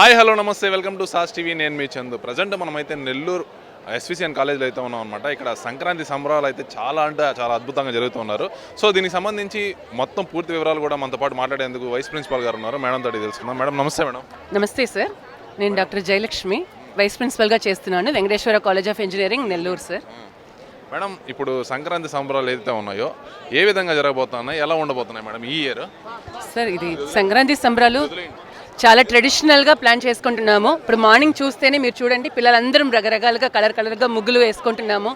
Hi hello నమస్తే welcome to sauce TV. నేను మీ చందు. ప్రజెంట్ మనమైతే నెల్లూరు ఎస్విసిఎన్ కాలేజ్లో అయితే ఉన్నాం అనమాట ఇక్కడ సంక్రాంతి సంబరాలు అయితే చాలా అంటే చాలా అద్భుతంగా జరుగుతున్నారు సో దీనికి సంబంధించి మొత్తం పూర్తి వివరాలు కూడా మనతో పాటు మాట్లాడేందుకు వైస్ ప్రిన్సిపాల్ గారు ఉన్నారు. మేడం తోటి తెలుసుకుందాం. మేడం నమస్తే మేడం. నమస్తే సార్. నేను డాక్టర్ జయలక్ష్మి వైస్ ప్రిన్సిపల్గా చేస్తున్నాను Venkateswara college of engineering Nellore sir. Madam ఇప్పుడు సంక్రాంతి సంబరాలు ఏదైతే ఉన్నాయో ఏ విధంగా జరగబోతున్నాయి ఎలా ఉండబోతున్నాయి మేడం ఈ ఇయర్? సార్ ఇది సంక్రాంతి సంబరాలు చాలా ట్రెడిషనల్గా ప్లాన్ చేసుకుంటున్నాము. ఇప్పుడు మార్నింగ్ చూస్తేనే మీరు చూడండి పిల్లలందరం రకరకాలుగా కలర్ కలర్గా ముగ్గులు వేసుకుంటున్నాము.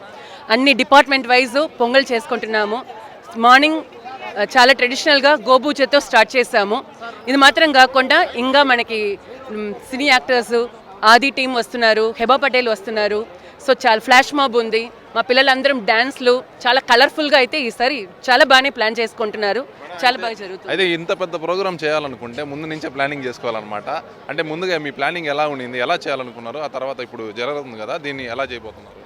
అన్ని డిపార్ట్మెంట్ వైజ్ పొంగల్ చేసుకుంటున్నాము. మార్నింగ్ చాలా ట్రెడిషనల్గా గోబూజతో స్టార్ట్ చేశాము. ఇది మాత్రం కాకుండా ఇంకా మనకి సినీ యాక్టర్స్ ఆది టీం వస్తున్నారు హెబా పటేల్ వస్తున్నారు. సో చాలా ఫ్లాష్ మాబ్ ఉంది. మా పిల్లలందరం డ్యాన్స్లు చాలా కలర్ఫుల్గా అయితే ఈసారి చాలా బాగానే ప్లాన్ చేసుకుంటున్నారు. చాలా బాగా జరుగుతుంది. అయితే ఇంత పెద్ద ప్రోగ్రామ్ చేయాలనుకుంటే ముందు నుంచే ప్లానింగ్ చేసుకోవాలన్నమాట. అంటే ముందుగా మీ ప్లానింగ్ ఎలా ఉండింది? ఎలా చేయాలనుకున్నారు? ఆ తర్వాత ఇప్పుడు జరుగుతుంది కదా దీన్ని ఎలా చేయబోతున్నారు?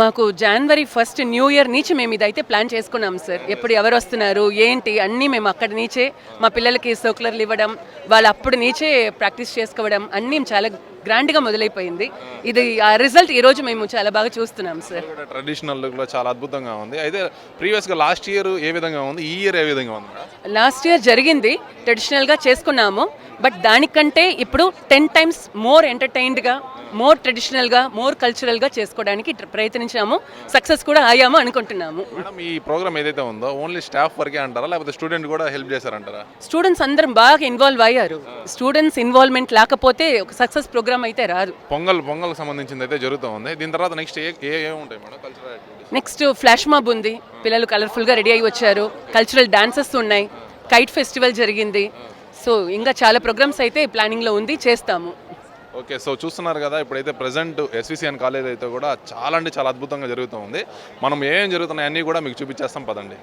మాకు జనవరి ఫస్ట్ న్యూ ఇయర్ నుంచి మేము ఇదైతే ప్లాన్ చేసుకున్నాం సార్ ఎప్పుడు ఎవరు వస్తున్నారు ఏంటి అన్నీ మేము అక్కడి నుంచే మా పిల్లలకి సోకులర్లు ఇవ్వడం వాళ్ళు అప్పుడు నుంచే ప్రాక్టీస్ చేసుకోవడం అన్నీ చాలా గ్రాండ్గా మొదలైపోయింది. ఇది ఆ రిజల్ట్ ఈరోజు మేము చాలా బాగా చూస్తున్నాం సార్ ట్రెడిషనల్ లుక్లో చాలా అద్భుతంగా ఉంది. అయితే ప్రీవియస్గా లాస్ట్ ఇయర్ ఏ విధంగా ఉంది? ఈ ఇయర్ ఏ విధంగా ఉంది? లాస్ట్ ఇయర్ జరిగింది ట్రెడిషనల్గా చేసుకున్నాము బట్ దానికంటే ఇప్పుడు టెన్ టైమ్స్ మోర్ ఎంటర్టైన్డ్గా మోర్ ట్రెడిషనల్గా మోర్ కల్చరల్గా చేసుకోవడానికి ప్రయత్నించాము. సక్సెస్ కూడా అయ్యాము అనుకుంటున్నాము. మేడం ఈ ప్రోగ్రామ్ ఏదైతే ఉందో ఓన్లీ స్టాఫ్ వరకే అంటారా? లేకపోతే స్టూడెంట్ కూడా హెల్ప్ చేశారంటారా స్టూడెంట్స్ అందరం బాగా ఇన్వాల్వ్ అయ్యారు. స్టూడెంట్స్ ఇన్వాల్వ్మెంట్ లేకపోతే ఒక సక్సెస్ ప్రోగ్రామ్ అయితే రాదు. పొంగల్ పొంగల్ సంబంధించింది అయితే జరుగుతూ ఉంది. దీని తర్వాత నెక్స్ట్ ఏ ఏ ఏ ఉంటాయి madam cultural activities next flash mob ఉంది. పిల్లలు కలర్ఫుల్గా రెడీ అయ్యి వచ్చారు. కల్చరల్ డాన్సెస్ ఉన్నాయి. కైట్ ఫెస్టివల్ జరిగింది. సో ఇంకా చాలా ప్రోగ్రామ్స్ అయితే ప్లానింగ్లో ఉంది. చేస్తాము. ఓకే సో చూస్తున్నారు కదా ఇప్పుడైతే ప్రజెంట్ ఎస్విసిఎన్ కాలేజ్ అయితే కూడా చాలా అంటే చాలా అద్భుతంగా జరుగుతూ ఉంది. మనం ఏం జరుగుతున్నాయి అన్నీ కూడా మీకు చూపించేస్తాం పదండి.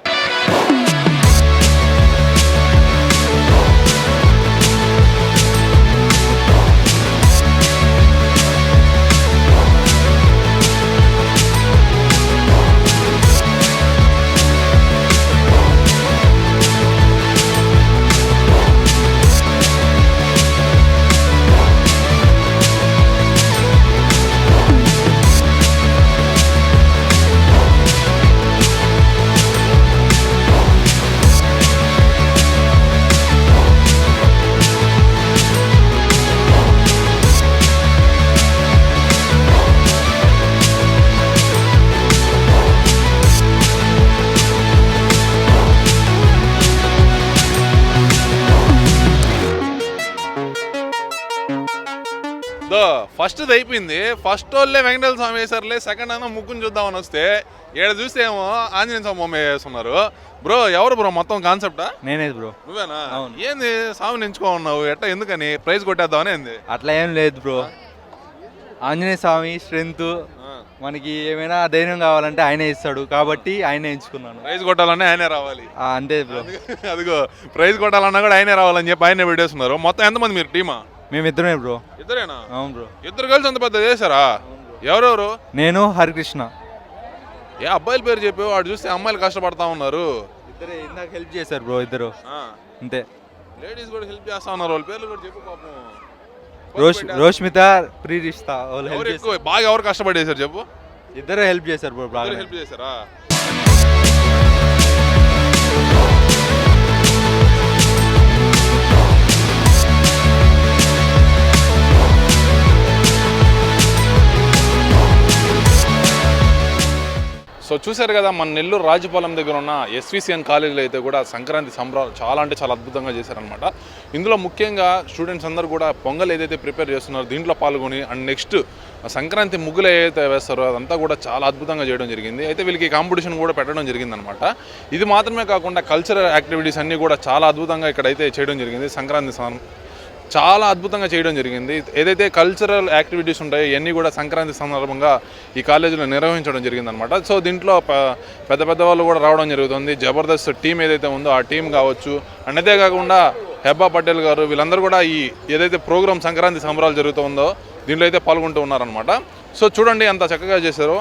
దో ఫస్ట్ అయిపోయింది. ఫస్ట్ వాళ్ళే వెంకటేశ్వర స్వామి వేసారులే సెకండ్ అయినా ముగ్గుని చూద్దామని వస్తే ఏడ చూస్తే ఏమో ఆంజనేయ స్వామి బొమ్మ వేస్తున్నారు. బ్రో ఎవరు బ్రో మొత్తం కాన్సెప్టా నేనే బ్రో. నువ్వేనా? ఏంది స్వామిని ఎంచుకో ఉన్నావు ఎట్ట ఎందుకని? ప్రైజ్ కొట్టేద్దామని ఏంది? అట్లా ఏం లేదు బ్రో. ఆంజనేయ స్వామి స్ట్రెంగ్త్ మనకి ఏమైనా ధైర్యం కావాలంటే ఆయనే ఇస్తాడు. కాబట్టి ఆయనే ఎంచుకున్నాను. ప్రైజ్ కొట్టాలన్నా ఆయనే రావాలి. అంతే బ్రో. అదిగో ప్రైజ్ కొట్టాలన్నా కూడా ఆయనే రావాలని చెప్పి ఆయనే పెట్టేస్తున్నారు. మొత్తం ఎంతమంది మీరు టీమా? మేమిద్దరమే బ్రో. ఇద్దరేనా? అవును బ్రో. ఇద్దరు కలిసి అంత పెద్ద చేశారా? ఎవరెవరు? నేను హరికృష్ణ. ఏ అబ్బాయిల పేరు చెప్పి వాడు చూస్తే అమ్మాయిలు కష్టపడతా ఉన్నారు. ఇద్దరే ఇందాక హెల్ప్ చేశారు బ్రో ఇద్దరు. అంతే. లేడీస్ కూడా హెల్ప్ చేస్తా ఉన్నారు. వాళ్ళ పేర్లు కూడా చెప్పు పాపం. రోష్ రోష్మిత ప్రీరిష్త వాళ్ళు ఎవరు హెల్ప్ ఎక్కువ బాగా ఎవరు కష్టపడేశారు చెప్పు? ఇద్దరు హెల్ప్ చేశారు బ్రో బాగా హెల్ప్ చేశారా? సో చూశారు కదా మన నెల్లూరు రాజుపాలెం దగ్గర ఉన్న ఎస్విసిఎన్ కాలేజీలో అయితే కూడా సంక్రాంతి సంబరాలు చాలా అంటే చాలా అద్భుతంగా చేశారనమాట ఇందులో ముఖ్యంగా స్టూడెంట్స్ అందరూ కూడా పొంగల్ ఏదైతే ప్రిపేర్ చేస్తున్నారో దీంట్లో పాల్గొని అండ్ నెక్స్ట్ సంక్రాంతి ముగ్గులు ఏదైతే వేస్తారో అదంతా కూడా చాలా అద్భుతంగా చేయడం జరిగింది. అయితే వీళ్ళకి కాంపిటీషన్ కూడా పెట్టడం జరిగిందనమాట ఇది మాత్రమే కాకుండా కల్చరల్ యాక్టివిటీస్ అన్నీ కూడా చాలా అద్భుతంగా ఇక్కడైతే చేయడం జరిగింది సంక్రాంతి చాలా అద్భుతంగా చేయడం జరిగింది. ఏదైతే కల్చరల్ యాక్టివిటీస్ ఉంటాయో ఇవన్నీ కూడా సంక్రాంతి సందర్భంగా ఈ కాలేజీలో నిర్వహించడం జరిగిందనమాట సో దీంట్లో పెద్ద పెద్ద వాళ్ళు కూడా రావడం జరుగుతుంది. జబర్దస్త్ టీం ఏదైతే ఉందో ఆ టీం కావచ్చు. అండ్ అదే కాకుండా హెబ్బా పటేల్ గారు వీళ్ళందరూ కూడా ఈ ఏదైతే ప్రోగ్రామ్ సంక్రాంతి సంబరాలు జరుగుతుందో దీంట్లో అయితే పాల్గొంటూ ఉన్నారనమాట సో చూడండి అంత చక్కగా చేశారో.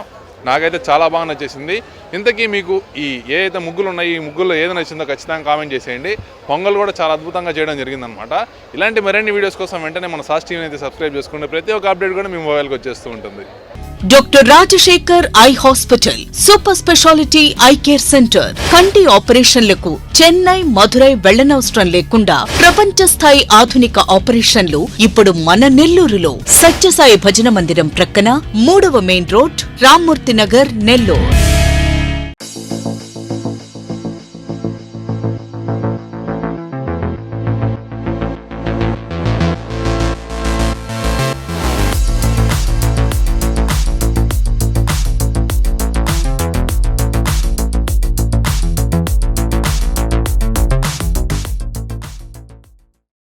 నాకైతే చాలా బాగా నచ్చేసింది. ఇంతకీ మీకు ఈ ఏదైతే ముగ్గులు ఉన్నాయి ఈ ముగ్గుల్లో ఏది నచ్చిందో ఖచ్చితంగా కామెంట్ చేసేయండి. పొంగల్ కూడా చాలా అద్భుతంగా చేయడం జరిగిందనమాట ఇలాంటి మరిన్ని వీడియోస్ కోసం వెంటనే మన సాస్ టీవీని అయితే సబ్స్క్రైబ్ చేసుకుంటే ప్రతి ఒక్క అప్డేట్ కూడా మీ మొబైల్కి వచ్చేస్తూ ఉంటుంది. Doctor Rajasekhar eye hospital super speciality eye care centre కంటి ఆపరేషన్లకు చెన్నై మధురై వెళ్ళనవసరం లేకుండా ప్రపంచ స్థాయి ఆధునిక ఆపరేషన్లు ఇప్పుడు మన నెల్లూరులో. సత్యసాయి భజన మందిరం ప్రక్కన మూడవ మెయిన్ రోడ్ రామ్మూర్తి నగర్ నెల్లూరు.